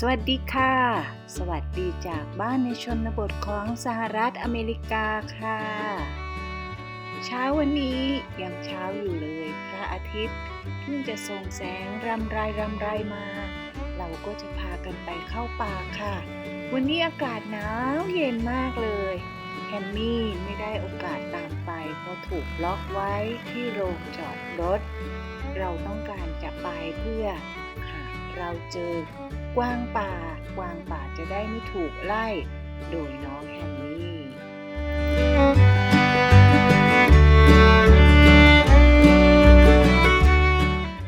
สวัสดีค่ะ สวัสดีจากบ้านในชนบทของสหรัฐอเมริกาค่ะ เช้าวันนี้ยังเช้าอยู่เลย พระอาทิตย์เพิ่งจะส่งแสงรำไรรำไรมา เราก็จะพากันไปเข้าป่าค่ะ วันนี้อากาศหนาวเย็นมากเลยแฮมมี่ไม่ได้โอกาสตามไปเพราะถูกล็อกไว้ที่โรงจอดรถ เราต้องการจะไปเพื่อ เราเจอกวางป่า กวางป่าจะได้ไม่ถูกไล่ โดยน้องแฮมมี่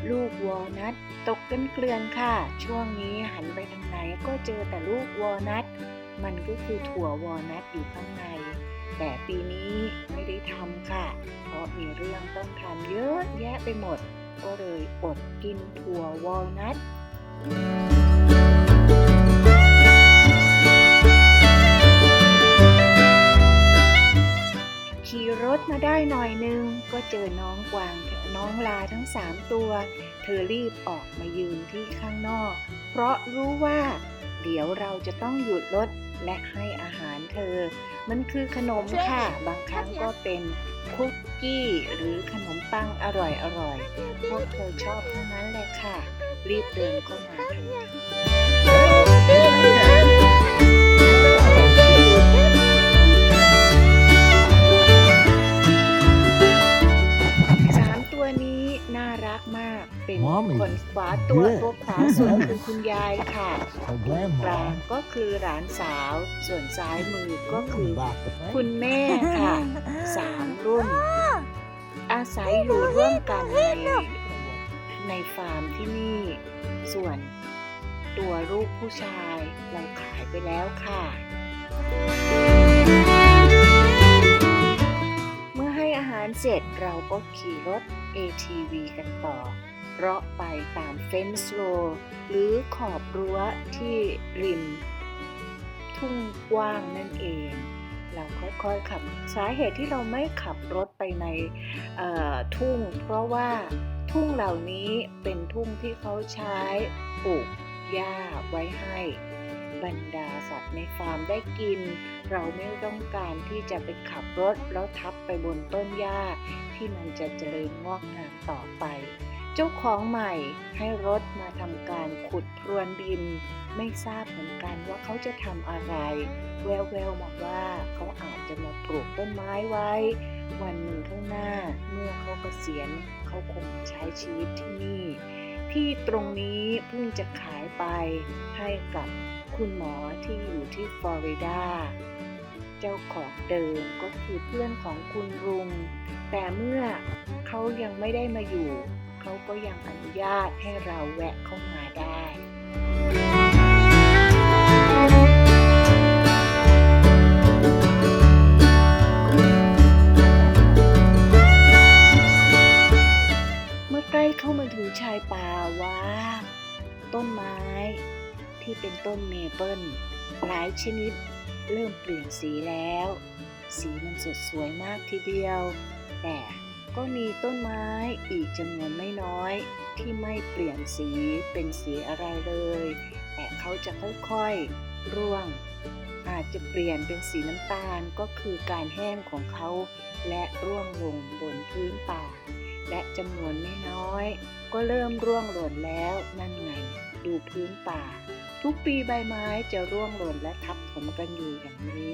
ลูกวอลนัทตกกันเกลื่อนค่ะ ช่วงนี้หันไปทางไหนก็เจอแต่ลูกวอลนัทมันก็คือถั่ววอลนัทอยู่ข้างใน แต่ปีนี้ไม่ได้ทำค่ะ เพราะมีเรื่องต้องทำเยอะแยะไปหมด ก็เลยอดกินถั่ววอลนัท ขี่รถมาได้หน่อยนึง ก็เจอน้องกวางน้องลาทั้งสามตัว เธอรีบออกมายืนที่ข้างนอก เพราะรู้ว่า เดี๋ยวเราจะต้องหยุดรถและให้อาหารเธอ มันคือขนมค่ะ บางครั้งก็เป็นคุกกี้หรือขนมปังอร่อยๆ พวกเธอชอบทั้งนั้นเลยค่ะ รีบเดินเข้ามาทันทีสามตัวนี้น่ารักมาก เป็น Mommy คนขวาตัว good ตัวขวาสุดคือคุณยายค่ะ Her กลาง grandma ก็คือหลานสาว ส่วนซ้ายมือก็คือ back the คุณแม่ค่ะสามรุ่นอาศัยอยู่ร่วมกันใน ในฟาร์มที่นี่ ส่วนตัวลูกผู้ชายเราขายไปแล้วค่ะ เมื่อให้อาหารเสร็จเราก็ขี่รถ ATV กันต่อเพราะไปตามเฟนส์โรหรือขอบรั้วที่ริม ทุ่งกว้างนั่นเอง เราค่อยๆขับ สาเหตุที่เราไม่ขับรถไปในทุ่ง เพราะว่า ทุ่งเหล่านี้เป็นทุ่งที่เขาใช้ปลูกหญ้าไว้ให้ บรรดาสัตว์ในฟาร์มได้กิน เราไม่ต้องการที่จะไปขับรถแล้วทับไปบนต้นหญ้าที่มันจะเจริญงอกงามต่อไป เจ้าของใหม่ให้รถมาทำการขุดพรวนดิน ไม่ทราบเหมือนกันว่าเขาจะทำอะไร แววๆมาว่าเขาอาจจะมาปลูกต้นไม้ไว้ วันหนึ่งข้างหน้าเมื่อเขาเกษียณ เขาคงใช้ชีวิตที่นี่ ที่ตรงนี้เพิ่งจะขายไปให้กับคุณหมอที่อยู่ที่ฟลอริดา เจ้าของเดิมก็คือเพื่อนของคุณลุง แต่เมื่อเขายังไม่ได้มาอยู่ เขาก็ยังอนุญาตให้เราแวะเข้ามาได้ เข้ามาถึงชายป่าว้าต้นไม้ ที่เป็นต้นเมเปิลหลายชนิด เริ่มเปลี่ยนสีแล้ว สีมันสดสวยมากทีเดียว แต่ก็มีต้นไม้อีกจำนวนไม่น้อย ที่ไม่เปลี่ยนสีเป็นสีอะไรเลย แต่เขาจะค่อยๆ ร่วง อาจจะเปลี่ยนเป็นสีน้ำตาลก็คือการแห้งของเขาและร่วงลงบน จำนวนไม่น้อย ก็เริ่มร่วงหล่นแล้วนั่นไง ดูพื้นป่า ทุกปีใบไม้จะร่วงหล่นและทับถมกันอยู่อย่างนี้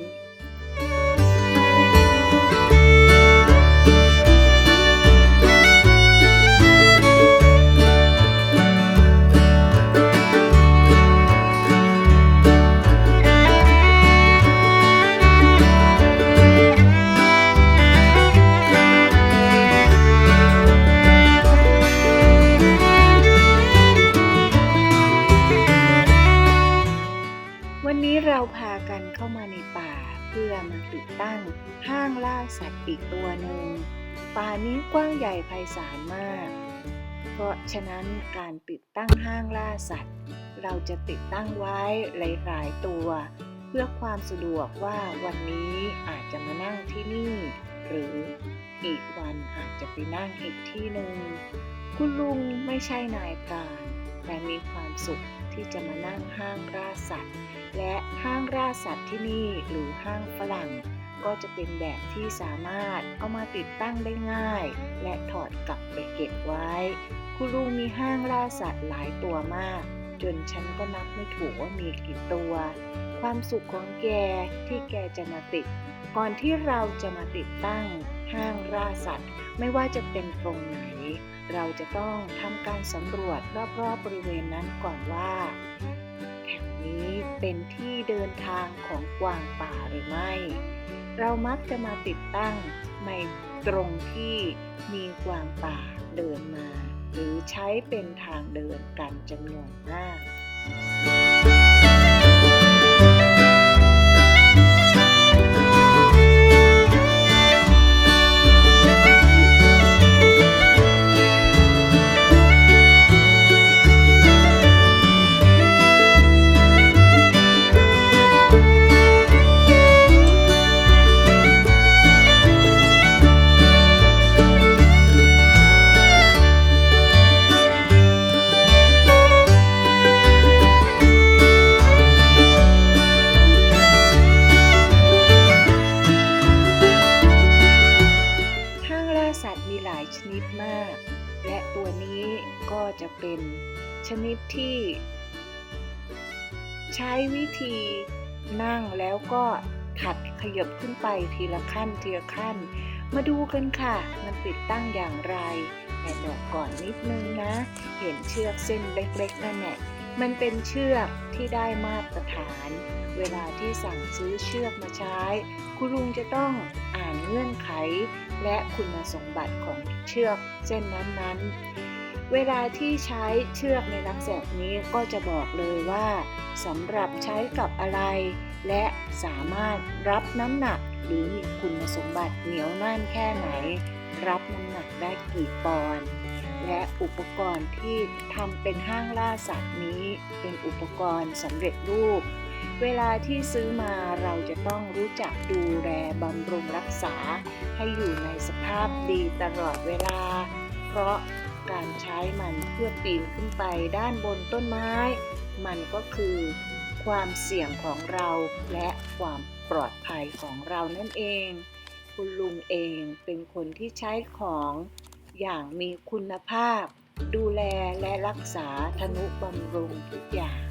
ห้างล่าสัตว์อีกตัวหนึ่ง ป่านี้กว้างใหญ่ไพศาลมาก เพราะฉะนั้นการติดตั้งห้างล่าสัตว์ เราจะติดตั้งไว้หลายๆตัว เพื่อความสะดวกว่าวันนี้อาจจะมานั่งที่นี่ หรืออีกวันอาจจะไปนั่งอีกที่หนึ่งคุณลุงไม่ใช่นายพรานแต่มีความสุขที่จะมานั่งห้างล่าสัตว์ และห้างล่าสัตว์ที่นี่หรือห้างฝรั่ง ก็จะเป็นแบบที่สามารถเอามาติดตั้งได้ง่าย และถอดกลับไปเก็บไว้ คุณลุงมีห้างล่าสัตว์หลายตัวมาก จนฉันก็นับไม่ถูกว่ามีกี่ตัว ความสุขของแกที่แกจะมาติด ก่อนที่เราจะมาติดตั้งห้างล่าสัตว์ ไม่ว่าจะเป็นตรงไหน เราจะต้องทำการสำรวจรอบๆบริเวณนั้นก่อนว่าแห่งนี้เป็นที่เดินทางของกวางป่าหรือไม่ เรามักจะมาติดตั้งในตรงที่มีกวางป่าเดินมา หรือใช้เป็นทางเดินกันจำนวนมาก นิดมาก และตัวนี้ก็จะเป็นชนิดที่ ใช้วิธีนั่งแล้วก็ถัดขยับขึ้นไปทีละขั้นทีละขั้น มาดูกันค่ะ มันติดตั้งอย่างไรแต่บอกก่อนนิดนึงนะ เห็นเชือกเส้นเล็กๆนั่นแหละมันเป็นเชือกที่ได้มาตรฐาน เวลาที่สั่งซื้อเชือกมาใช้ คุณลุงจะต้องอ่านเงื่อนไข และคุณสมบัติของ เชือกเส้นนั้นๆ เวลาที่ใช้เชือกในลักษณะนี้ก็จะบอกเลยว่าสำหรับใช้กับอะไร และสามารถรับน้ำหนักหรือมีคุณสมบัติเหนียวแน่นแค่ไหน รับน้ำหนักได้กี่ปอนด์และอุปกรณ์ที่ทำเป็นห้างล่าสัตว์นี้ เป็นอุปกรณ์สำเร็จรูป เวลาที่ซื้อมาเราจะต้องรู้จักดูแลบำรุงรักษา ให้อยู่ในสภาพดีตลอดเวลา เพราะการใช้มันเพื่อปีนขึ้นไปด้านบนต้นไม้ มันก็คือความเสี่ยงของเราและความปลอดภัยของเรานั่นเอง คุณลุงเองเป็นคนที่ใช้ของอย่างมีคุณภาพ ดูแลและรักษาทนุบำรุงทุกอย่าง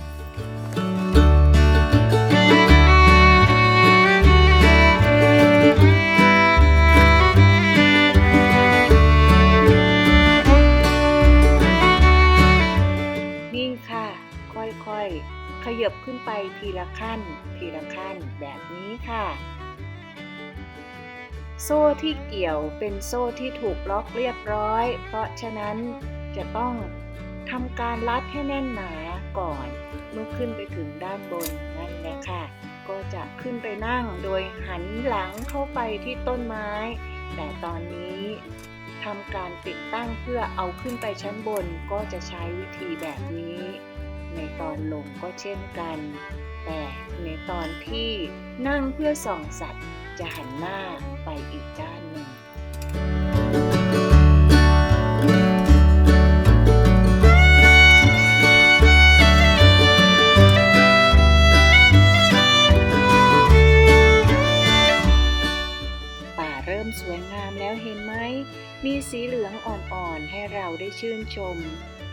ขั้นทีละขั้นแบบนี้ค่ะ โซ่ที่เกี่ยวเป็นโซ่ที่ถูกล็อกเรียบร้อย เพราะฉะนั้นจะต้องทำการรัดให้แน่นหนาก่อน เมื่อขึ้นไปถึงด้านบนนั่นแหละค่ะ ก็จะขึ้นไปนั่งโดยหันหลังเข้าไปที่ต้นไม้ แต่ตอนนี้ทำการติดตั้งเพื่อเอาขึ้นไปชั้นบนก็จะใช้วิธีแบบนี้ ในตอนลงก็เช่นกัน แต่ในตอนที่นั่งเพื่อส่องสัตว์จะหันหน้าไปอีกด้านหนึ่งป่าเริ่มสวยงามแล้วเห็นไหม มีสีเหลืองอ่อนๆ ให้เราได้ชื่นชม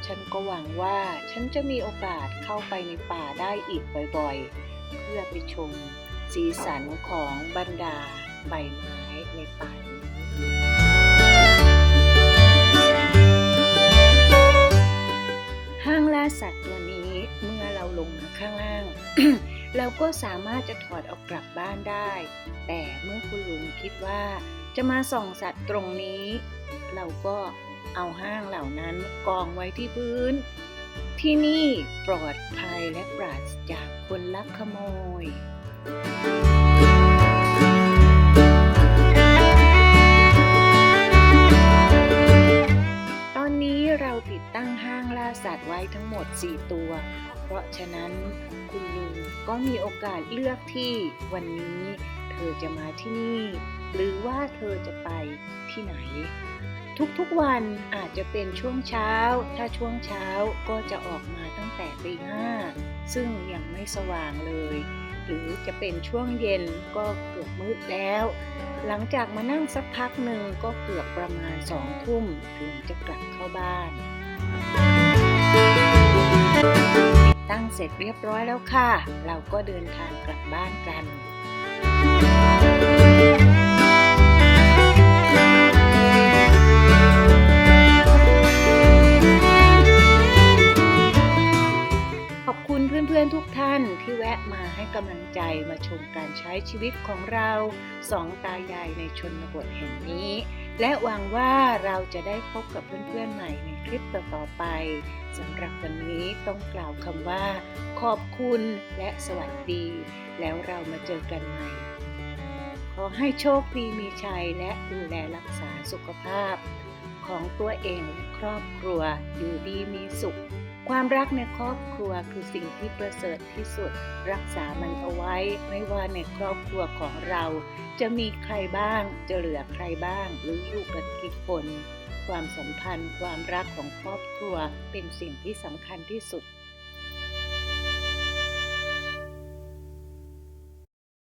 ฉันก็หวังว่าฉันจะมีโอกาสเข้าไปในป่าได้อีกบ่อยๆ เพื่อไปชมสีสันของบรรดาใบไม้ในป่านี้ห้างล่าสัตว์ตัวนี้เมื่อเราลงมาข้างล่าง เราก็สามารถจะถอดเอากลับบ้านได้ แต่เมื่อคุณลุงคิดว่าจะมาส่องสัตว์ตรงนี้ เราก็ เอาห้างเหล่านั้นกองไว้ที่พื้น ที่นี่ปลอดภัยและปราศจากคนลักขโมย ตอนนี้เราติดตั้งห้างล่าสัตว์ไว้ทั้งหมด 4 ตัว เพราะฉะนั้นคุณลุงก็มีโอกาสเลือกที่วันนี้เธอจะมาที่นี่ หรือว่าเธอจะไปที่ไหน ทุกๆวันอาจจะเป็นช่วงเช้า ถ้าช่วงเช้าก็จะออกมาตั้งแต่ตีห้าซึ่งยังไม่สว่างเลย หรือจะเป็นช่วงเย็นก็เกือบมืดแล้ว หลังจากมานั่งสักพักหนึ่งก็เกือบประมาณสองทุ่มถึงจะกลับเข้าบ้านตั้งเสร็จเรียบร้อยแล้วค่ะ เราก็เดินทางกลับบ้านกัน คุณเพื่อนๆทุกท่านที่แวะมาให้กำลังใจมาชมการใช้ชีวิตของเราสองตายายในชนบทแห่งนี้ และหวังว่าเราจะได้พบกับเพื่อนๆใหม่ในคลิปต่อๆไปสำหรับวันนี้ต้องกล่าวคำว่า ขอบคุณและสวัสดี แล้วเรามาเจอกันใหม่ขอให้โชคดีมีชัยและดูแลรักษาสุขภาพ ของตัวเองและครอบครัวอยู่ดีมีสุข ความรักในครอบครัวคือสิ่งที่ประเสริฐที่สุด รักษามันเอาไว้ ไม่ว่าในครอบครัวของเรา จะมีใครบ้าง จะเหลือใครบ้าง หรืออยู่กันกี่คน ความสัมพันธ์ ความรักของครอบครัวเป็นสิ่งที่สำคัญที่สุด